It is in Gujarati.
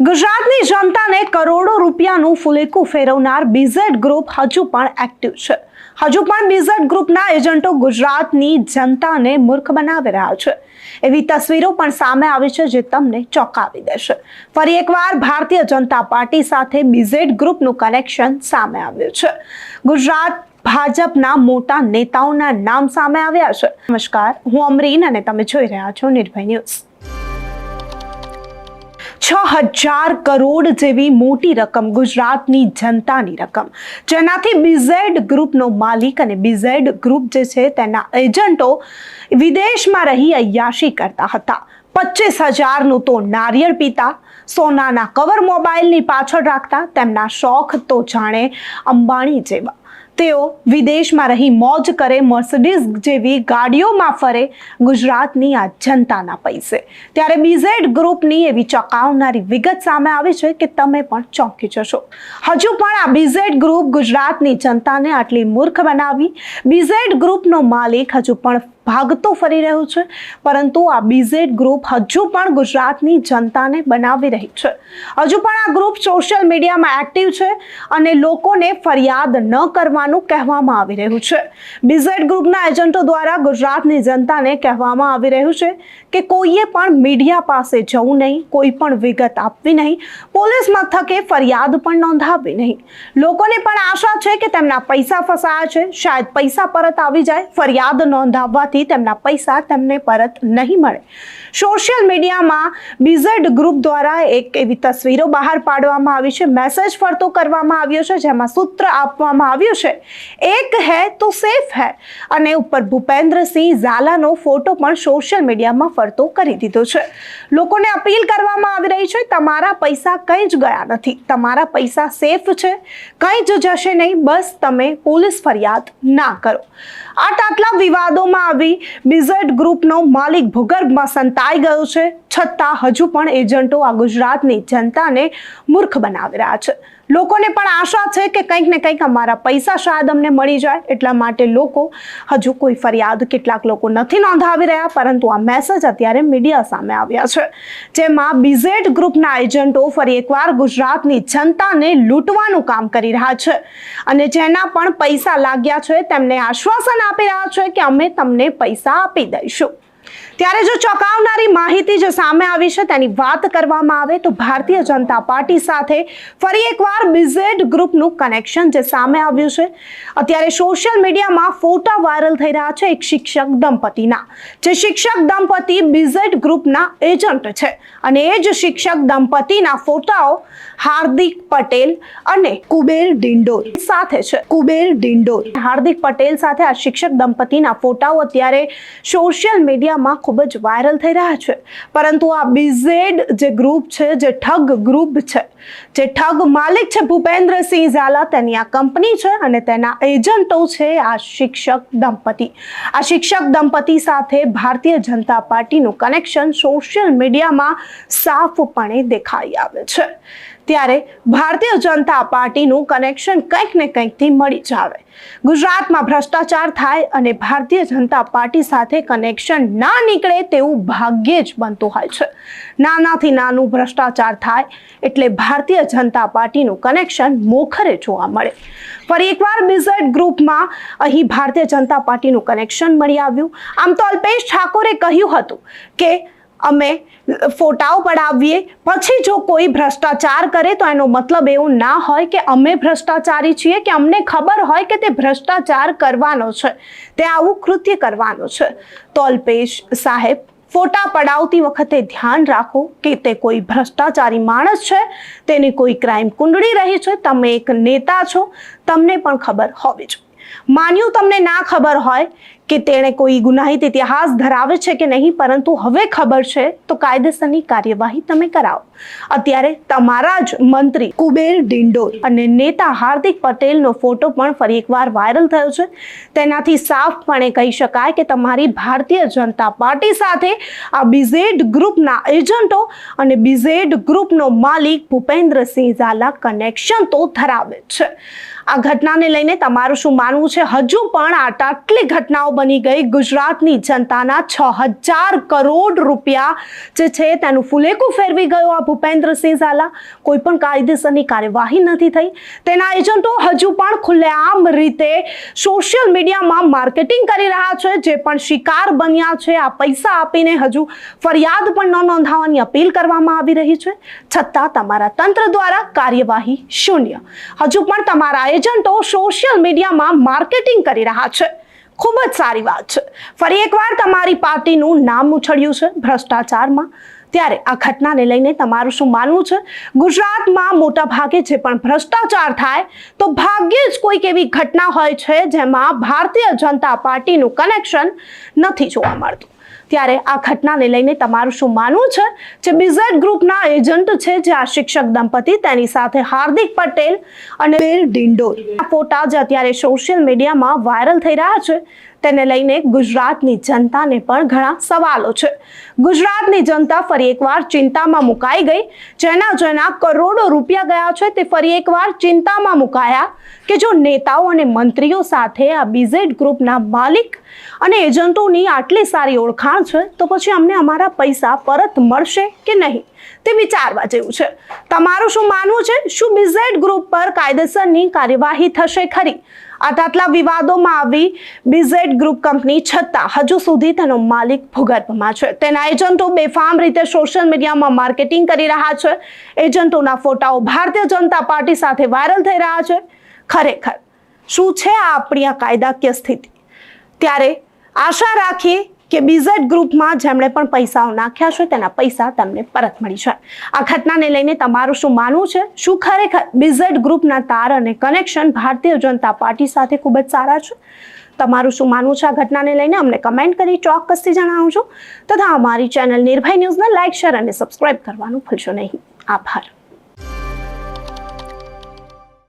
ગુજરાતની જનતાને કરોડો રૂપિયાનું ફુલેકું ફેરવનાર બીઝેડ ગ્રુપ હજુ પણ એક્ટિવ છે. હજુ પણ બીઝેડ ગ્રુપના એજન્ટો ગુજરાતની જનતાને મૂર્ખ બનાવી રહ્યા છે. એવી તસવીરો પણ સામે આવી છે જે તમને ચોંકાવી દેશે. ફરી એકવાર ભારતીય જનતા પાર્ટી સાથે બીઝેડ ગ્રુપનું કનેક્શન સામે આવ્યું છે. ગુજરાત ભાજપના મોટા નેતાઓના નામ સામે આવ્યા છે. નમસ્કાર, હું અમરીન અને તમે જોઈ રહ્યા છો નિર્ભય ન્યૂઝ. છ હજાર કરોડ જેવી મોટી રકમ ગુજરાતની જનતાની રકમ. જેનાથી બીઝેડ ગ્રુપનો માલિક અને બીઝેડ ગ્રુપ જે છે તેના એજન્ટો વિદેશમાં રહી અયાશી કરતા હતા. પચીસ હજારનું તો નારિયેળ પીતા, સોનાના કવર મોબાઈલની પાછળ રાખતા, તેમના શોખ તો જાણે અંબાણી જેવા. તેઓ વિદેશમાં રહી મોજ કરે મર્સિડીઝ જેવી ગાડીઓમાં ફરે ગુજરાતની આ જનતાના પૈસે. ત્યારે બીઝેડ ગ્રુપની એવી ચોંકાવનારી વિગત સામે આવી છે કે તમે પણ ચોંકી જશો. હજુ પણ આ બીઝેડ ગ્રુપ ગુજરાતની જનતાને આટલી મૂર્ખ બનાવી. બીઝેડ ગ્રુપનો માલિક હજુ પણ ભાગતો ફરી રહ્યું છે, પરંતુ આ બીઝેડ ગ્રુપ હજુ પણ ગુજરાતની જનતાને બનાવી રહી છે. હજુ પણ આ ગ્રુપ સોશિયલ મીડિયામાં એક્ટિવ છે અને લોકોને ફરિયાદ ન કરવાનું કહેવામાં આવી રહ્યું છે. બીઝેડ ગ્રુપના એજન્ટો દ્વારા ગુજરાતની જનતાને કહેવામાં આવી રહ્યું છે કે કોઈએ પણ મીડિયા પાસે જવું નહીં, કોઈ પણ વિગત આપવી નહીં, પોલીસ મથકે ફરિયાદ પણ નોંધાવવી નહીં. લોકોને પણ આશા છે કે તેમના પૈસા ફસાયા છે, શાયદ પૈસા પરત આવી જાય, ફરિયાદ નોંધાવવાથી તેમના પૈસા તેમને પરત નહીં મળે. સોશિયલ મીડિયામાં બીઝેડ ગ્રુપ દ્વારા એક એવી તસવીરો બહાર પાડવામાં આવી છે. મેસેજ ફરતો કરવામાં આવ્યો છે, જેમાં સૂત્ર આપવામાં આવ્યું છે, એક હે તો સેફ હે. અને ઉપર ભૂપેન્દ્રસિંહ ઝાલાનો ફોટો પણ સોશિયલ મીડિયામાં ફરતો કરી દીધો છે. લોકોને અપીલ કરવામાં આવી રહી છે, તમારા પૈસા કંઈ જ ગયા નથી. તમારા પૈસા સેફ છે. કંઈ જ જશે નહીં. બસ તમે પોલીસ ફરિયાદ ના કરો. આટ આટલા વિવાદોમાં આવી બીઝેડ ગ્રુપનો માલિક ભૂગર્ભમાં સંતાઈ ગયો છે. છતાં હજુ પણ એજન્ટો આ ગુજરાતની જનતાને મૂર્ખ બનાવી રહ્યા છે. લોકોને પણ આશા છે કે કંઈક ને કંઈક અમારા પૈસા શાયદ અમને મળી જાય. એટલા માટે લોકો હજુ કોઈ ફરિયાદ કેટલાક લોકો નથી નોંધાવી રહ્યા, પરંતુ આ મેસેજ અત્યારે મીડિયા સામે આવ્યા છે. જેમાં બીઝેડ ગ્રુપના એજન્ટો ફરી એકવાર ગુજરાતની જનતાને લૂંટવાનું કામ કરી રહ્યા છે અને જેના પણ પૈસા લાગ્યા છે, તેમને આશ્વાસન આપી રહ્યા છે કે અમે તમને પૈસા આપી દઈશું. ત્યારે જો ચોંકાવનારી માહિતી જે સામે આવી છે, તેની વાત કરવામાં આવે તો ભારતીય જનતા પાર્ટી સાથે ફરી એકવાર બીઝેડ ગ્રુપનું કનેક્શન જે સામે આવ્યું છે. અત્યારે સોશિયલ મીડિયામાં ફોટા વાયરલ થઈ રહ્યા છે એક શિક્ષક દંપતીના, જે શિક્ષક દંપતી બીઝેડ ગ્રુપના એજન્ટ છે અને એ જ શિક્ષક દંપતીના ફોટાઓ હાર્દિક પટેલ અને કુબેર ડિંડોર સાથે છે. કુબેર ડિંડોર હાર્દિક પટેલ સાથે આ શિક્ષક દંપતીના ફોટાઓ અત્યારે સોશિયલ મીડિયામાં ખૂબ જ વાયરલ થઈ રહ્યા છે. પરંતુ આ બીઝેડ જે ગ્રુપ છે, જે ઠગ ગ્રુપ છે, જે ઠગ માલિક છે ભૂપેન્દ્રસિંહ ઝાલા, તેની આ કંપની છે અને તેના એજન્ટો છે આ શિક્ષક દંપતી. આ શિક્ષક દંપતી સાથે ભારતીય જનતા પાર્ટીનું કનેક્શન સોશિયલ મીડિયામાં સાફપણે દેખાઈ આવે છે. ત્યારે ભારતીય જનતા પાર્ટીનું કનેક્શન કંઈક ને કંઈકથી મળી જ આવે ગુજરાતમાં ભ્રષ્ટાચાર થાય અને ભારતીય જનતા પાર્ટી સાથે કનેક્શન ના નીકળે તેવું ભાગ્યે જ બનતું હોય છે. નાનાથી નાનું ભ્રષ્ટાચાર થાય એટલે ભારતીય જનતા પાર્ટીનું કનેક્શન મોખરે જોવા મળે. ફરી એકવાર બિઝેડ ગ્રુપમાં અહીં ભારતીય જનતા પાર્ટીનું કનેક્શન મળી આવ્યું. આમ તો અલ્પેશ ઠાકોરે કહ્યું હતું કે અમે ફોટાઓ પડાવીએ. પછી જો કોઈ ભ્રષ્ટાચાર કરે તો એનો મતલબ એવું ના હોય કે અમે ભ્રષ્ટાચારી છીએ કે અમને ખબર હોય કે તે ભ્રષ્ટાચાર કરવાનો છે. તે આવું કૃત્ય કરવાનો છે. તોલપેશ સાહેબ, ફોટા પડાવતી વખતે ધ્યાન રાખો કે તે કોઈ ભ્રષ્ટાચારી માણસ છે, તેની કોઈ ક્રાઇમ કુંડળી રહી છે, તમે એક નેતા છો, તમને પણ ખબર હોવી જોઈએ. માન્યું તમને ના ખબર હોય કે તેણે કોઈ ગુનાહિત ઇતિહાસ ધરાવે છે કે નહીં, પરંતુ હવે ખબર છે, તો કાયદેસરની કાર્યવાહી તમે કરાવો. અત્યારે તમારા જ મંત્રી કુબેર ડિંડોર અને નેતા હાર્દિક પટેલનો ફોટો પણ ફરી એકવાર વાયરલ થયો છે. તેનાથી સાફપણે કહી શકાય કે તમારી ભારતીય જનતા પાર્ટી સાથે આ બીઝેડ ગ્રુપના એજન્ટો અને બીઝેડ ગ્રુપનો માલિક ભૂપેન્દ્રસિંહ ઝાલા કનેક્શન તો ધરાવે છે. આ ઘટનાને લઈને તમારું શું માનવું છે? હજુ પણ આ આટલી ઘટનાઓ બની ગઈ. ગુજરાતની જનતાના છ હજાર કરોડ રૂપિયા જે છે તેનું ફુલેકું ફેરવી ગયો આ ભૂપેન્દ્રસિંહ ઝાલા. કોઈ પણ કાયદેસરની કાર્યવાહી નથી થઈ. તેના એજન્ટો હજુ પણ ખુલ્લેઆમ રીતે સોશિયલ મીડિયામાં માર્કેટિંગ કરી રહ્યા છે, જે પણ શિકાર બન્યા છે. આ પૈસા આપીને હજુ ફરિયાદ પણ ન નોંધાવવાની અપીલ કરવામાં આવી રહી છે. છતાં તમારા તંત્ર દ્વારા કાર્યવાહી શૂન્ય. હજુ પણ તમારા એજન્ટો સોશિયલ મીડિયામાં માર્કેટિંગ કરી રહ્યા છે. ખૂબ જ સારી વાત છે. ફરી એકવાર તમારી પાર્ટીનું નામ ઉછળ્યું છે ભ્રષ્ટાચારમાં. ત્યારે આ ઘટનાને લઈને તમારું શું માનવું છે? ગુજરાતમાં મોટા ભાગે જે પણ ભ્રષ્ટાચાર થાય, તો ભાગ્યે જ કોઈક એવી ઘટના હોય છે જેમાં ભારતીય જનતા પાર્ટીનું કનેક્શન નથી જોવા મળતું. ત્યારે આ ઘટનાને લઈને તમારું શું માનવું છે? જે બીઝેડ ગ્રુપના એજન્ટ છે જે આ શિક્ષક દંપતી તેની સાથે હાર્દિક પટેલ અને ડિંડોર. આ ફોટા જે અત્યારે સોશિયલ મીડિયામાં વાયરલ થઈ રહ્યા છે તેને લઈને ગુજરાતની જનતાને પણ ઘણા સવાલો છે. ગુજરાતની જનતા ફરી એકવાર ચિંતામાં મુકાઈ ગઈ. જેના જેના કરોડો રૂપિયા ગયા છે તે ફરી એકવાર ચિંતામાં મુકાયા કે જો નેતાઓ અને મંત્રીઓ સાથે આ બીઝેડ ગ્રુપના માલિક અને એજન્ટોની આટલી સારી ઓળખાણ છે, તો પછી અમને અમારા પૈસા પરત મળશે કે નહીં? તે વિચારવા જેવું છે. તમારું શું માનવું છે? શું બીઝેડ ગ્રુપ પર કાયદેસરની કાર્યવાહી થશે ખરી? આટલા વિવાદોમાં આવી બીઝેડ ગ્રુપ કંપની છતાં હજુ સુધી તેનો માલિક ભૂગર્ભમાં છે. તેના એજન્ટો બેફામ રીતે સોશિયલ મીડિયામાં માર્કેટિંગ કરી રહ્યા છે. એજન્ટોના ફોટાઓ ભારતીય જનતા પાર્ટી સાથે વાયરલ થઈ રહ્યા છે. ખરેખર, શું છે આ આપણી આ કાયદાકીય સ્થિતિ? ત્યારે આશા રાખીએ કે બીઝેડ ગ્રુપમાં જેમણે પણ પૈસાઓ નાખ્યા છે, તેના પૈસા તમને પરત મળી છે આ ઘટનાને લઈને તમારું શું માનવું છે? શું ખરેખર બીઝેડ ગ્રુપના તાર અને કનેક્શન ભારતીય જનતા પાર્ટી સાથે ખૂબ જ સારા છે? તમારું શું માનવું છે આ ઘટનાને લઈને? અમને કમેન્ટ કરી ચોક્કસથી જણાવજો. તથા અમારી ચેનલ નિર્ભય ન્યૂઝને લાઇક શેર અને સબસ્ક્રાઇબ કરવાનું ભૂલશો નહીં. આભાર.